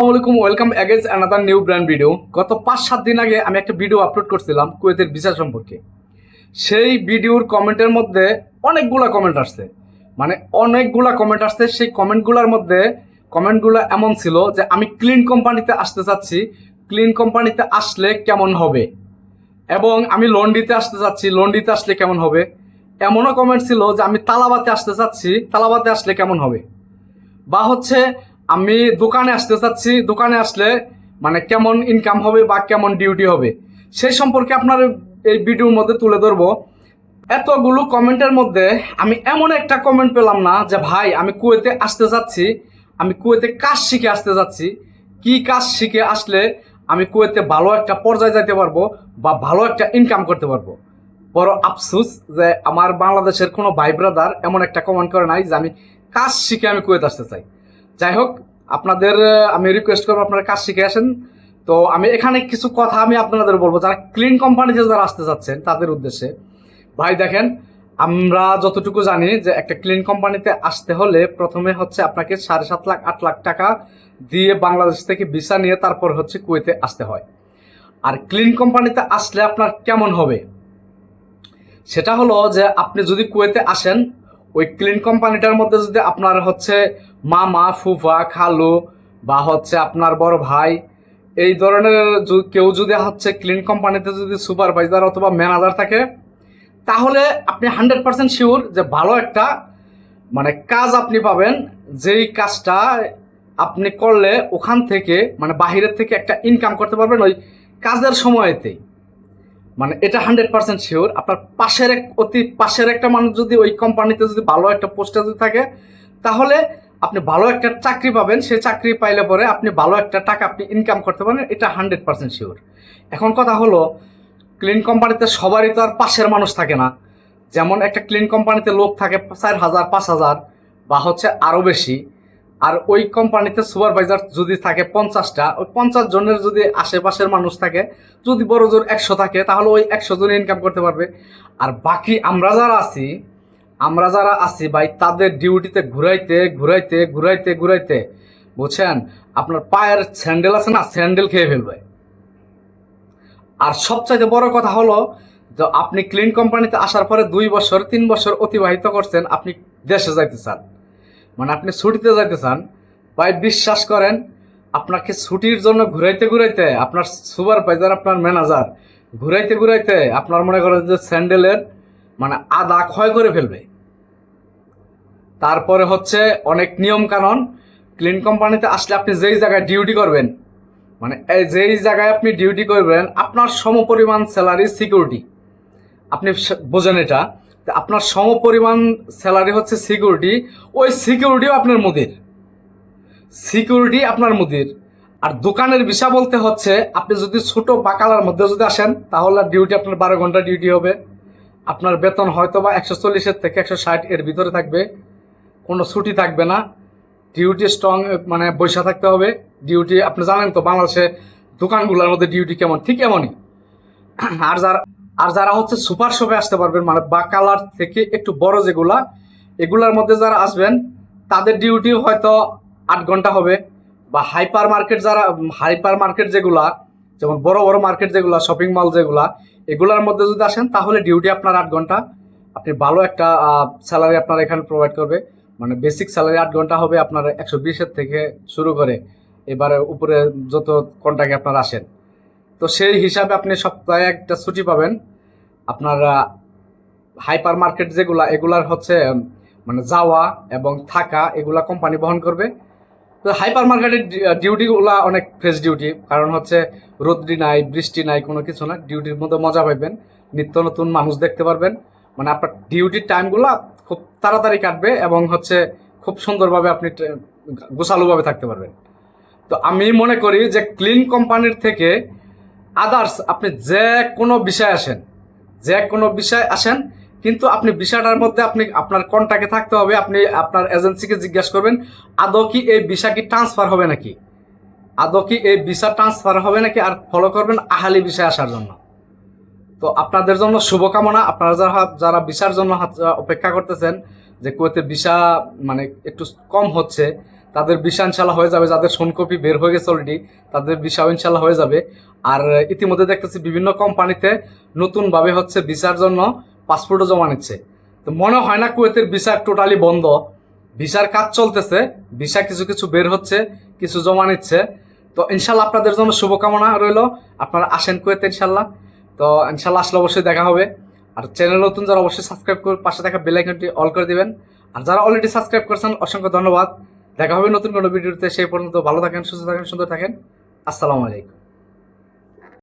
আসসালামাইকুম welcome again another new brand video গত পাঁচ, সাত দিন আগে আমি একটা ভিডিও আপলোড করছিলাম কুয়েতের ভিসা সম্পর্কে। সেই ভিডিওর কমেন্টের মধ্যে অনেকগুলা কমেন্ট আসছে। মানে অনেকগুলা কমেন্ট আসছে, সেই কমেন্টগুলোর মধ্যে কমেন্টগুলো এমন ছিল যে আমি ক্লিন কোম্পানিতে আসতে চাচ্ছি ক্লিন কোম্পানিতে আসলে কেমন হবে? এবং আমি লন্ডিতে আসতে চাচ্ছি লন্ডিতে আসলে কেমন হবে? এমনও কমেন্ট ছিল যে আমি তালাবাতে আসতে চাচ্ছি, তালাবাতে আসলে কেমন হবে? বা হচ্ছে আমি দোকানে আসতে চাচ্ছি, দোকানে আসলে মানে কেমন ইনকাম হবে বা কেমন ডিউটি হবে, সেই সম্পর্কে আপনার এই ভিডিওর মধ্যে তুলে ধরবো। এতগুলো কমেন্টের মধ্যে আমি এমন একটা কমেন্ট পেলাম না যে, ভাই, আমি কুয়েতে আসতে চাচ্ছি, আমি কুয়েতে কাজ শিখে আসতে যাচ্ছি কি কাজ শিখে আসলে আমি কুয়েতে ভালো একটা পর্যায়ে যেতে পারব বা ভালো একটা ইনকাম করতে পারব? বড় আফসুস যে, আমার বাংলাদেশের কোনো ভাই ব্রাদার এমন একটা কমেন্ট করে নাই যে, আমি কাজ শিখে আমি কুয়েতে আসতে চাই। যাই হোক আপনাদের আমি রিকোয়েস্ট করব আপনারা কাজ শিখে আসেন। তো আমি এখানে কিছু কথা আমি আপনাদের বলব। যারা ক্লিন কোম্পানিতে যারা আসতে চাচ্ছেন তাদের উদ্দেশ্যে। ভাই, দেখেন, আমরা যতটুকু জানি যে একটা ক্লিন কোম্পানিতে আসতে হলে প্রথমে হচ্ছে আপনাকে সাড়ে সাত লাখ, আট লাখ টাকা দিয়ে বাংলাদেশ থেকে ভিসা নিয়ে তারপর হচ্ছে কুয়েতে আসতে হয়। আর ক্লিন কোম্পানিতে আসলে আপনার কেমন হবে? সেটা হলো যে আপনি যদি কুয়েতে আসেন ওই ক্লিন কোম্পানিটার মধ্যে যদি আপনার হচ্ছে মামা, ফুফা, খালু বা হচ্ছে আপনার বড় ভাই, এই ধরনের কেউ যদি হচ্ছে ক্লিন কোম্পানিতে যদি সুপারভাইজার অথবা ম্যানেজার থাকে, তাহলে আপনি হান্ড্রেড পার্সেন্ট শিওর যে ভালো একটা মানে কাজ আপনি পাবেন। যেই কাজটা আপনি করলে ওখান থেকে মানে বাহিরের থেকে একটা ইনকাম করতে পারবেন ওই কাজের সময়তেই। মানে এটা হান্ড্রেড পার্সেন্ট শিওর আপনার পাশের এক অতি পাশের একটা মানুষ যদি ওই কোম্পানিতে যদি ভালো একটা পোস্টে যদি থাকে, তাহলে আপনি ভালো একটা চাকরি পাবেন সেই চাকরি পাইলে পরে আপনি ভালো একটা টাকা আপনি ইনকাম করতে পারেন এটা হান্ড্রেড পার্সেন্ট শিওর এখন কথা হলো ক্লিন কোম্পানিতে সবারই তো আর পাশের মানুষ থাকে না। যেমন একটা ক্লিন কোম্পানিতে লোক থাকে চার হাজার, পাঁচ হাজার, বা হচ্ছে আরও বেশি। আর ওই কোম্পানিতে সুপারভাইজার যদি থাকে পঞ্চাশটা, ওই পঞ্চাশ জনের যদি আশেপাশের মানুষ থাকে, যদি বড় জোর একশো থাকে, তাহলে ওই একশো জন ইনকাম করতে পারবে। আর বাকি আমরা যারা আছি, আমরা যারা আছি ভাই, তাদের ডিউটিতে ঘুরাইতে ঘুরাইতে ঘুরাইতে ঘুরাইতে, বুঝছেন? আপনার পায়ের স্যান্ডেল আছে না, স্যান্ডেল খেয়ে ফেলবে। আর সবচাইতে বড় কথা হলো যে আপনি ক্লিন কোম্পানিতে আসার পরে দুই বছর, তিন বছর অতিবাহিত করছেন, আপনি দেশে যাইতে চান। মানে আপনি ছুটিতে যাইতে চান, ভাই বিশ্বাস করেন, আপনাকে ছুটির জন্য ঘুরাইতে ঘুরাইতে আপনার সুপারভাইজার, আপনার ম্যানেজার ঘুরাইতে ঘুরাইতে আপনার মনে করেন যে স্যান্ডেলের মানে আদা ক্ষয় করে ফেলবে। তারপরে হচ্ছে অনেক নিয়ম কানুন ক্লিন কোম্পানিতে আসলে আপনি যেই জায়গায় ডিউটি করবেন মানে এই যেই জায়গায় আপনি ডিউটি করবেন, আপনার সমপরিমাণ স্যালারি সিকিউরিটি আপনি বোঝেন এটা। আপনার সমপরিমাণ স্যালারি হচ্ছে সিকিউরিটি ওই সিকিউরিটিও আপনার মুদির। সিকিউরিটি আপনার মুদির। আর দোকানের বিষয় বলতে হচ্ছে, আপনি যদি ছোটো বাকালার মধ্যে যদি আসেন, তাহলে ডিউটি আপনার বারো ঘণ্টা ডিউটি হবে। আপনার বেতন হয়তো বা একশো চল্লিশের থেকে একশো ষাট এর ভিতরে থাকবে। কোনো ছুটি থাকবে না। ডিউটি স্ট্রং মানে বৈশা থাকতে হবে। ডিউটি আপনি জানেন তো বাংলাদেশে দোকানগুলোর মধ্যে ডিউটি কেমন? ঠিক এমনই। আর যারা আর যারা হচ্ছে সুপার শপে আসতে পারবেন মানে বাকালার থেকে একটু বড় যেগুলা, এগুলার মধ্যে যারা আসবেন, তাদের ডিউটি হয়তো আট ঘণ্টা হবে। বা হাইপার মার্কেট যারা হাইপার মার্কেট যেগুলা, যেমন বড় বড় মার্কেট যেগুলা শপিং মল যেগুলা, এগুলার মধ্যে যদি আসেন, তাহলে ডিউটি আপনার আট ঘণ্টা। আপনি ভালো একটা স্যালারি আপনার এখানে প্রোভাইড করবে। মানে বেসিক স্যালারি আট ঘণ্টা হবে আপনার একশো বিশের থেকে শুরু করে। এবারে উপরে যত কন্ট্রাক্টে আপনার আসেন। তো সেই হিসাবে আপনি সপ্তাহে একটা ছুটি পাবেন। আপনার হাইপার মার্কেট যেগুলা, এগুলার হচ্ছে মানে যাওয়া এবং থাকা, এগুলা কোম্পানি বহন করবে। তো হাইপার মার্কেটের ডিউটিগুলা অনেক ফ্রেশ ডিউটি কারণ হচ্ছে রোদ্রি নাই, বৃষ্টি নাই, কোনো কিছু না। ডিউটির মধ্যে মজা পাইবেন, নিত্য নতুন মানুষ দেখতে পারবেন। মানে আপনার ডিউটির টাইমগুলো খুব তাড়াতাড়ি কাটবে এবং হচ্ছে খুব সুন্দরভাবে আপনি গোছালুভাবে থাকতে পারবেন। তো আমি মনে করি যে ক্লিন কোম্পানির থেকে আদার্স আপনি যে কোনো বিষয় আসেন, যে কোনো বিষয় আসেন, কিন্তু আপনি বিষয়টার মধ্যে আপনি, আপনার কন্ট্যাক্টে থাকতে হবে, আপনি আপনার এজেন্সিকে জিজ্ঞাসা করবেন, আদৌ কি এই ভিসা কি ট্রান্সফার হবে নাকি? আদৌ কি এই ভিসা ট্রান্সফার হবে নাকি? আর ফলো করবেন আহালি বিষয় আসার জন্য। তো আপনাদের জন্য শুভকামনা, আপনারা যারা যারা ভিসার জন্য অপেক্ষা করতেছেন, যে কুয়েতে ভিসা মানে একটু কম হচ্ছে তাদের ভিসা ইনশাল্লাহ হয়ে যাবে, যাদের সোনকপি বের হয়ে গেছে অলরেডি তাদের ভিসাও ইনশাল্লাহ হয়ে যাবে। আর ইতিমধ্যে দেখতেছি বিভিন্ন কোম্পানিতে নতুনভাবে হচ্ছে ভিসার জন্য পাসপোর্টও জমা নিচ্ছে। তো মনে হয় না কুয়েতের ভিসা টোটালি বন্ধ। ভিসার কাজ চলতেছে, ভিসা কিছু কিছু বের হচ্ছে, কিছু জমা নিচ্ছে। তো ইনশাল্লাহ আপনাদের জন্য শুভকামনা রইল। আপনারা আসেন কুয়েতে ইনশাল্লাহ তো ইনশাল্লাহ আসলে অবশ্যই দেখা হবে। আর চ্যানেল নতুন যারা অবশ্যই সাবস্ক্রাইব করে পাশে থাকা বেল আইকনটি অল করে দিবেন। আর যারা অলরেডি সাবস্ক্রাইব করেছেন, অসংখ্য ধন্যবাদ। দেখা হবে নতুন কোনো ভিডিওতে, সেই পর্যন্ত ভালো থাকেন, সুস্থ থাকেন, সুন্দর থাকেন। আসসালামু আলাইকুম।